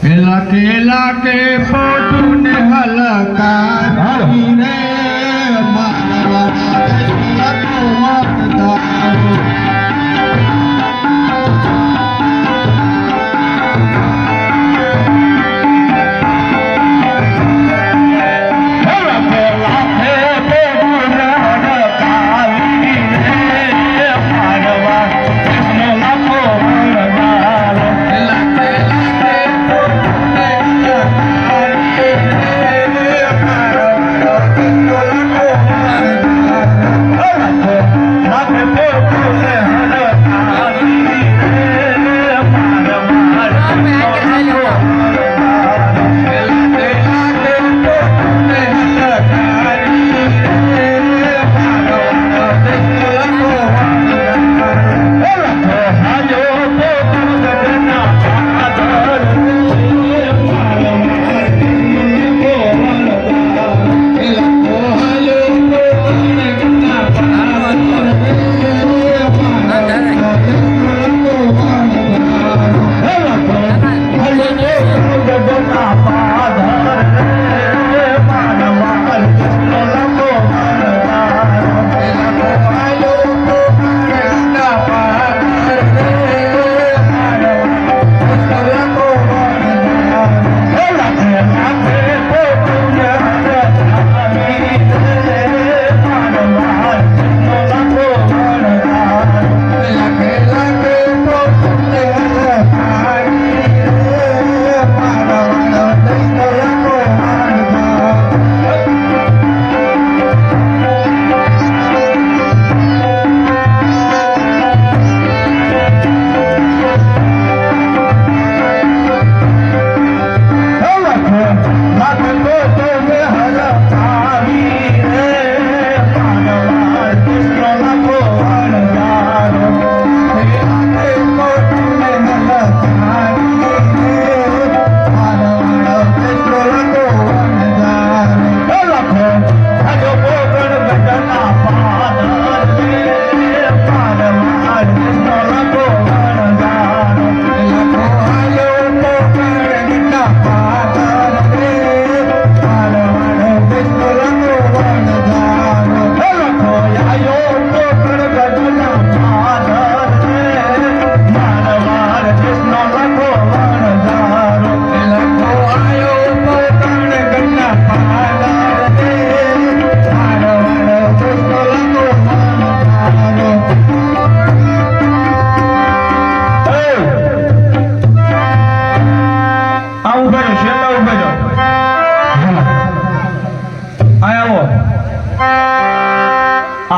લાકે લાકે પોટું ને હલકારી રે માનવા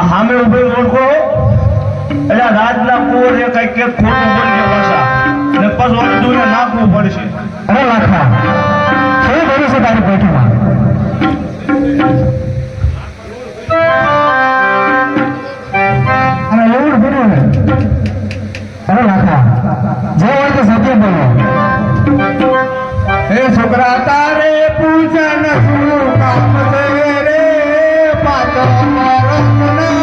સામે ઉભે ઓળખો એટલે રાજના કુંવર એ કઈ કે ખોટું બોલશે ભાષા ને પછી અડધું ને નાખવું પડશે. અરે લાખા શું કર્યું છે તારી પેટીમાં અને એવું કર્યું ને? અરે લાખા જે હોય તે સત્ય બોલો. હે છોકરા તારે પૂજન શું Thank you.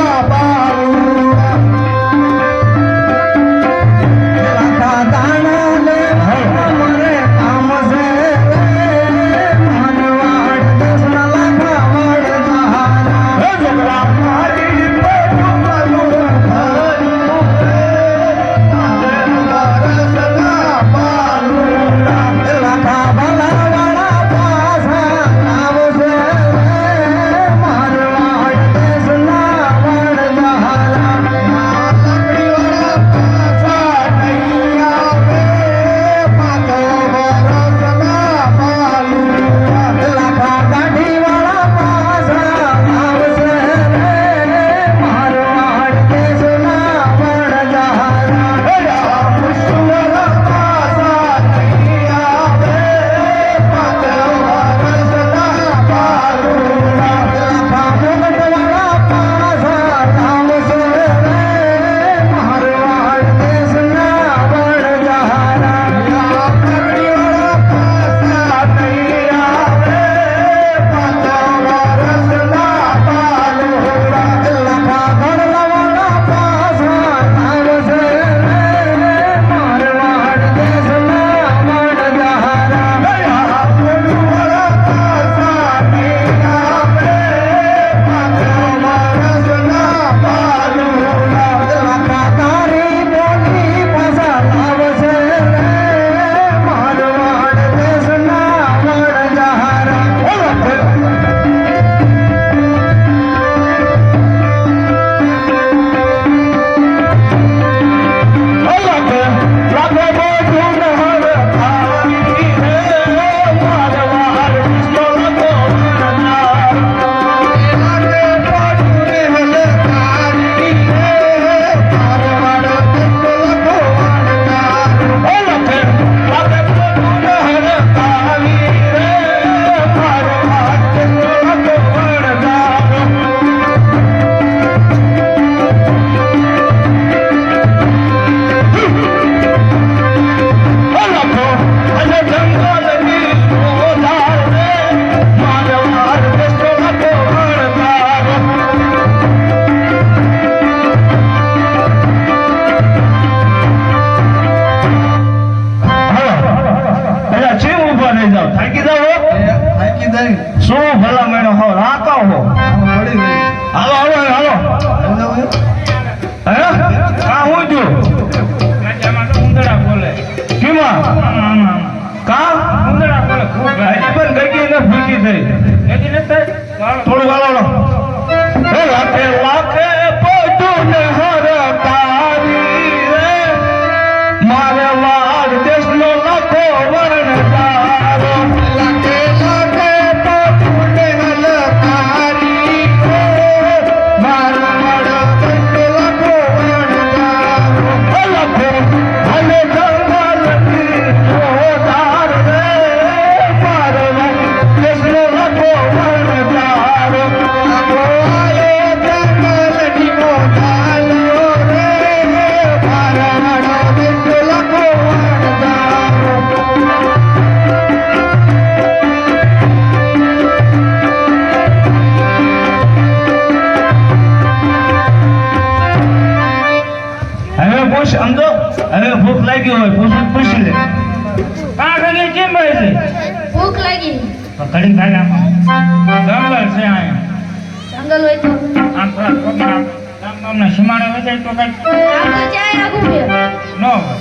નહીં શું ભલા મેળો હો રાકા હો. હાલો હાલો હાલો હે? કા હું જો કેમાં? કા? ઉંદરા બોલે ખૂબ ભાઈ. પણ ગઈ ને ફૂટી થઈ. થોડું હાલો હાલો ઘડી થાય જંગલ છે અહીંયા જંગલ હોય તો? આમ થોડા છોકરા ગામ ગામના સીમાડે હોય તો કઈ નો હોય.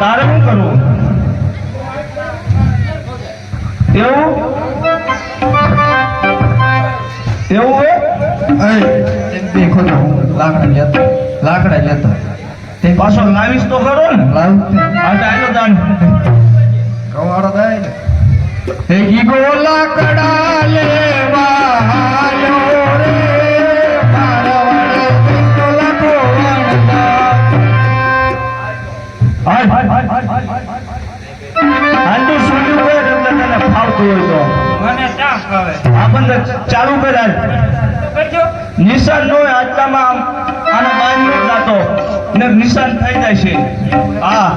તારે શું કરવું. એવું? એવું લાકડા લેતા. લાકડા લેતા. તે પાછો લાવીશ તો ખરો ને. લાવ આ ડાયલો દાય ને. હે લાકડા લેવા હાલો ચાલુ કરાય નિશાન નો આટલામાં આનો બાંધ જાતો ને નિશાન થઈ જાય છે. હા.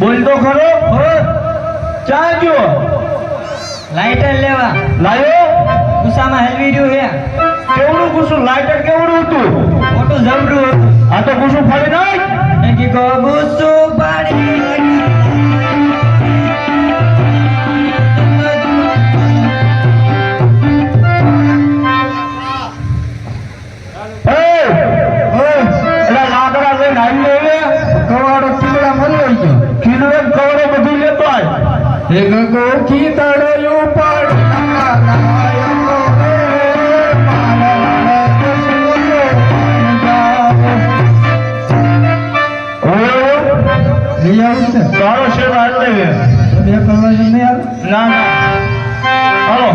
બોલ તો ખરો ચા જો લાઇટર લેવા. લાયો? ગુસ્સામાં હેલવી રહ્યું હે કેવડું ગુસ્સું? લાઇટર કેવડું હતું? મોટું જબરું હતું. આ તો ગુસ્સું ફાડી નાખ. નકી કો ગુસ્સું ફાડી. એક ગોખી તળિયું પાડ છે તારો શેર હાલ લે બે કલાક નહીં આવે ના ના. હાલો.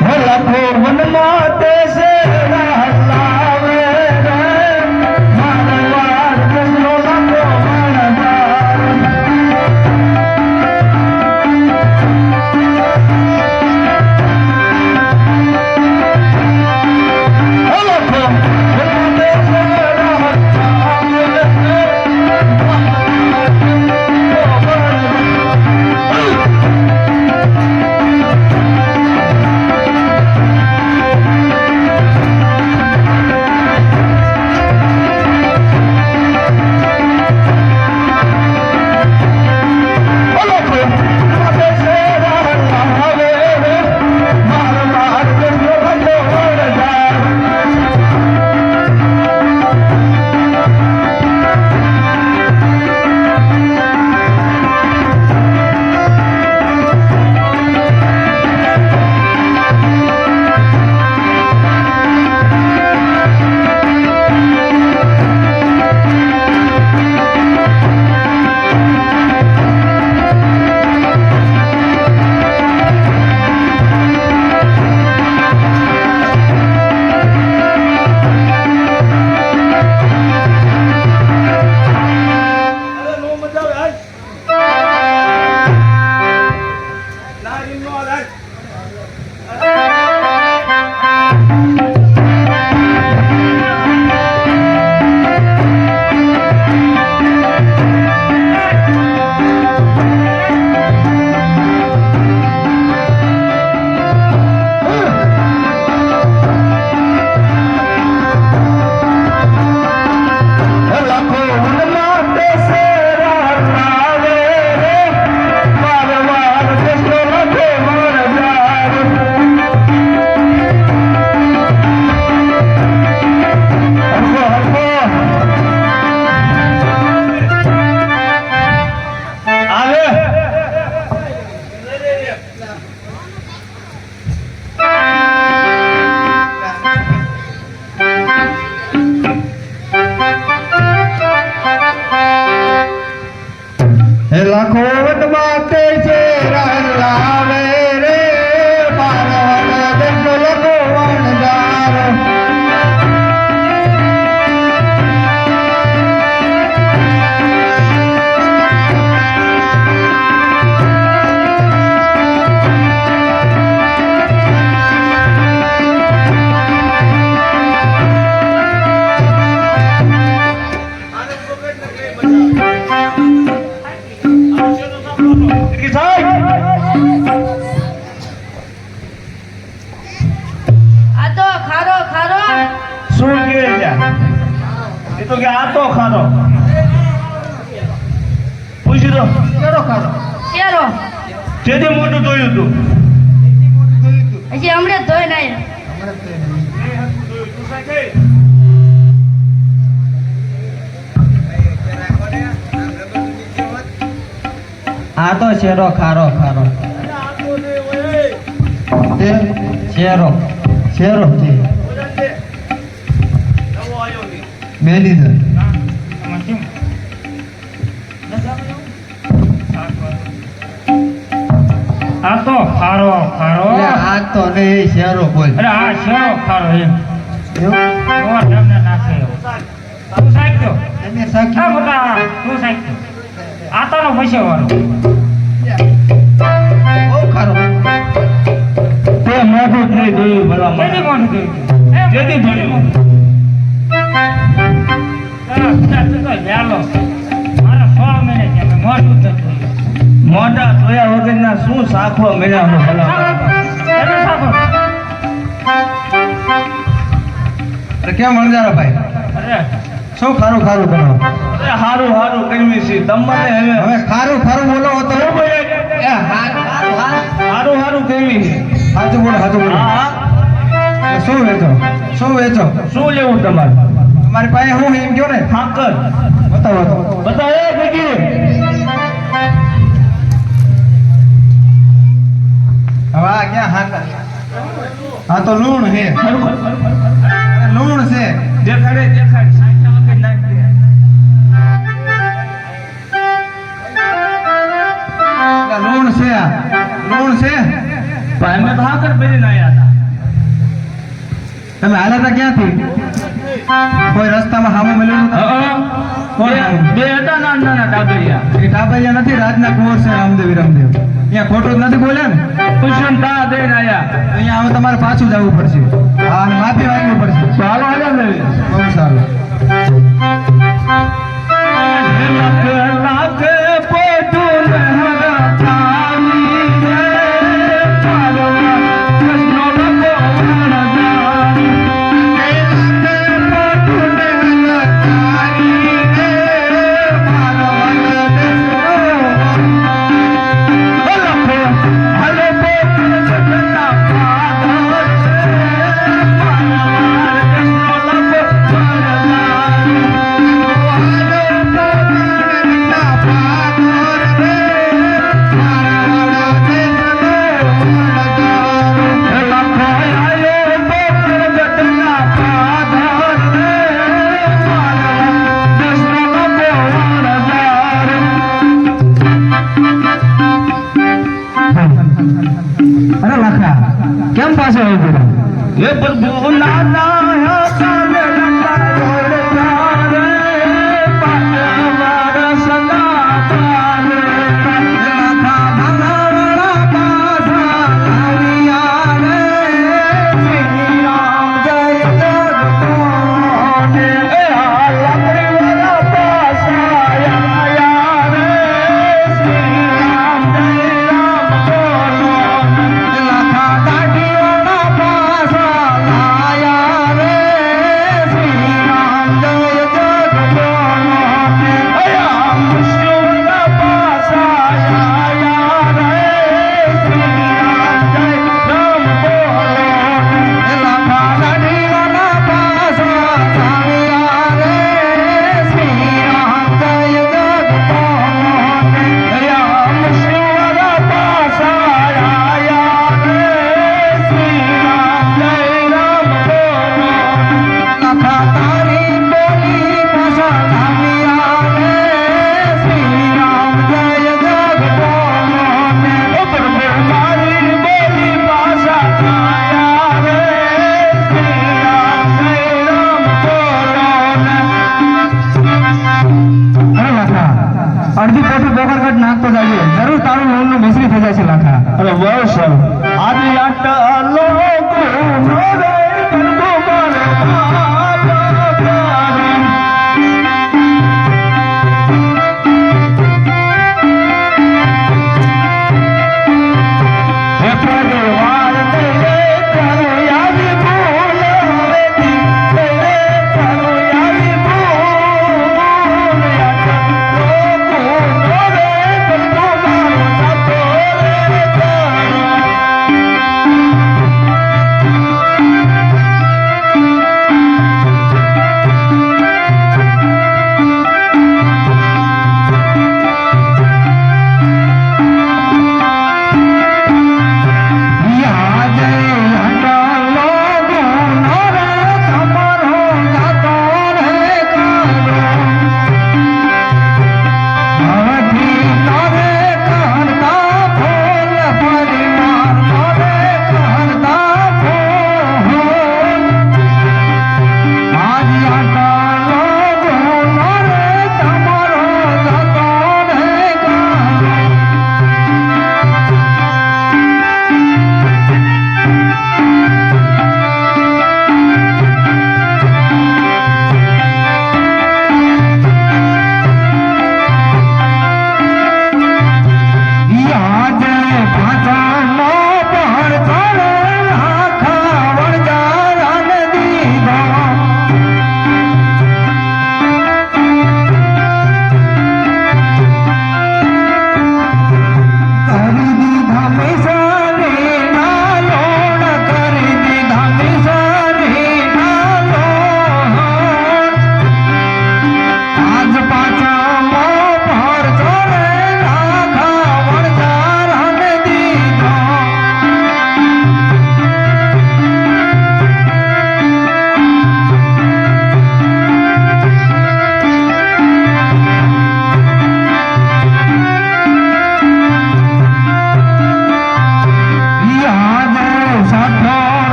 હે લખો મનમાં તે હલાવે તો કે આ તો ખરો. પૂછી દો. કેરો ખારો? કેરો? જેથી મોટું જોયું તું હજી હમણાં જ નહીં આ તો શેરો ખારો ખારો. તે શેરો શેરો છે. મેનેજર લીધા? આ તો ખારો ખારો આ તો ને શેરો બોલ. અરે આ શેરો ખારો એમ? તમને નાખે. તું તમે આ સાખી મોટા તું પૈસો વાળો. ખારો. તે મોટું થઈ મોટું જોયું તારા પિતા મોઢા ધોયા વગરના શું સાખવા મળ્યા હો ભલા કેમ વણજારા ભાઈ? શું ખારું ખારું બનાવો? હારું હારું કરવી છે. તમને હવે. હવે ખારું ખારું બોલો તો? એ હારું હારું કઈ સાચું બોલો સાચું બોલો. શું વેચો? શું વેચો? શું લેવું તમારે? તમારી પાસે હું એમ કયો ને ઠાકર બતાવો બતાવો. એ ભેગી હવે આ ક્યાં હાકર હા તો લૂણ હે લૂણ છે. દેખાડે દેખાડ. લૂણ છે લૂણ છે? અમે તો હાકર પહેરીને આયા હતા. તમે હાલ્યા હતા ક્યાંથી? કોઈ રસ્તામાં હામો મળ્યું બે- હતા નાના નાના ડાબરિયા એ ટાબરિયા નથી રાજના કુંવર છે રામદેવ રામદેવ અહીંયા ખોટું નથી બોલ્યા ને? કુશન તા આયા. અહીંયા હવે તમારે પાછું જવું પડશે. હા માફી માંગવી પડશે. તો હાલો હાલો બહુ સારું. અરે લખા કેમ પાછો આવી ગયો એ પ્રભુ નાના ਕਟਾਲ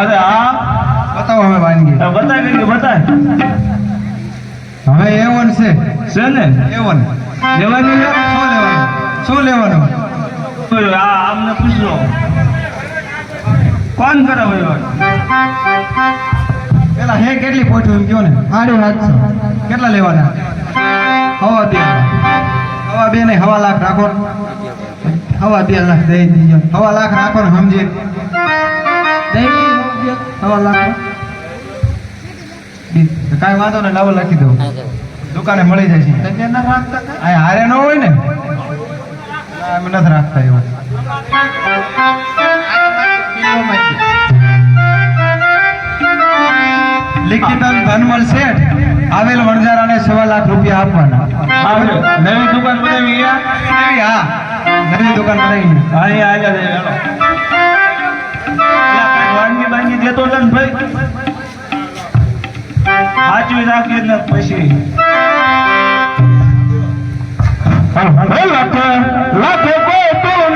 અરે આ બતાવો હવે વાનગી. બતાવી કે બતાય. હવે એવન છે. છે ને? એવન લેવાની શું લેવાનું? શું લેવાનું? આ આમને પૂછલો કોણ કરે ભાઈ પેલા હે કેટલી પોઠું એમ કયો ને? સાડી સાતસો. કેટલા લેવાના? હવા બે. હવા બે ને હવા લાખ રાખો. હવા બે લાખ દઈ દીજો. હવા લાખ રાખો ને સમજી. દઈ લાખ કાંઈ વાંધો ને લાવો લખી દઉં. દુકાને મળી જાય છે. આ હારે ન હોય ને? અમે નથી રાખતા એવું. લિખિતન ધનમલ શેઠ આવેલ વણઝારાને સવા લાખ રૂપિયા આપવાના. નવી દુકાન બનાવી ગયા હા. નવી દુકાન બનાવી હા એ આજા વાનગી બાનગી દેતો ને ભાઈ. સાચવી રાખીએ ને પછી. લાખે લાખે કોઈ તું